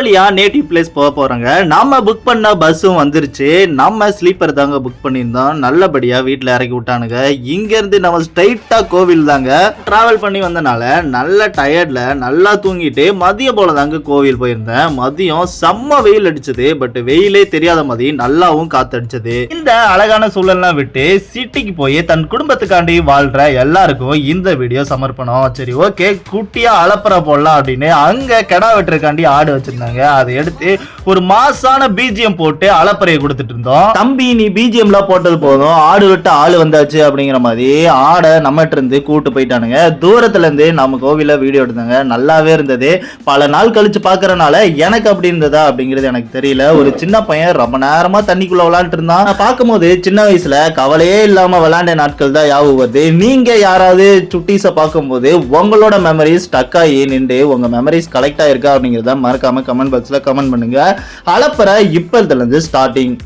வழியா native place போக போறாங்க. நம்ம புக் பண்ண பஸ்ஸும் வந்துருச்சு. நம்ம ஸ்லீப்பர் தாங்க புக் பண்ணியிருந்தோம். நல்லபடியா வீட்டில் இறக்கி விட்டானுங்க. இங்க இருந்து நம்ம ஸ்ட்ரைட்டா கோவில் தாங்க டிராவல் பண்ணி வந்தனால நல்ல டயர்ட்ல நல்லா தூங்கிட்டு மதியம் போல தாங்க கோவில் போயிருந்தேன். மதியம் செம்ம வெயில் அடிச்சது. பட் வெயிலே தெரியாத மாதிரி நல்லாவும் காத்தடிச்சது. இந்த அழகான சூழல்லாம் விட்டு சிட்டிக்கு போய் தன் குடும்பத்துக்காண்டி வாழ்ற எல்லாருக்கும் இந்த வீடியோ சமர்ப்பணம். சரி ஓகே குட்டியா அலப்பற போடலாம் அப்படின்னு அங்க கெடா வெட்டுறக்காண்டி ஆடு இருந்தாங்க அதை எடுத்து ஒரு மாசான பிஜிஎம் போட்டு அலப்பறையை கொடுத்துட்டு இருந்தோம். தம்பி நீ பிஜிஎம்லாம் போட்டது போதும். ஆடு விட்டு ஆள் வந்தாச்சு அப்படிங்கிற மாதிரி ஆடை நம்மகிட்ட இருந்து கூட்டு போயிட்டானுங்க. தூரத்துல இருந்து நம்ம கோவில வீடியோ எடுத்தாங்க. நல்லாவே இருந்தது. பல நாள் கழிச்சு பார்க்கறனால எனக்கு அப்படி இருந்ததா அப்படிங்கிறது எனக்கு தெரியல. ஒரு சின்ன பையன் ரொம்ப நேரமா தண்ணிக்குள்ள விளையாண்டு இருந்தான். நான் பார்க்கும்போது சின்ன வயசுல கவலையே இல்லாம விளையாண்ட நாட்கள் தான் ஞாபகம் வருது. நீங்க யாராவது சுட்டீஸை பார்க்கும்போது உங்களோட மெமரிஸ் ஸ்டக் ஆகி நின்று உங்க மெமரிஸ் கலெக்ட் ஆயிருக்கா அப்படிங்கிறத மறக்காம கமெண்ட் பாக்ஸில் கமெண்ட் பண்ணுங்க. அலப்பற இப்போதுலேருந்து ஸ்டார்டிங்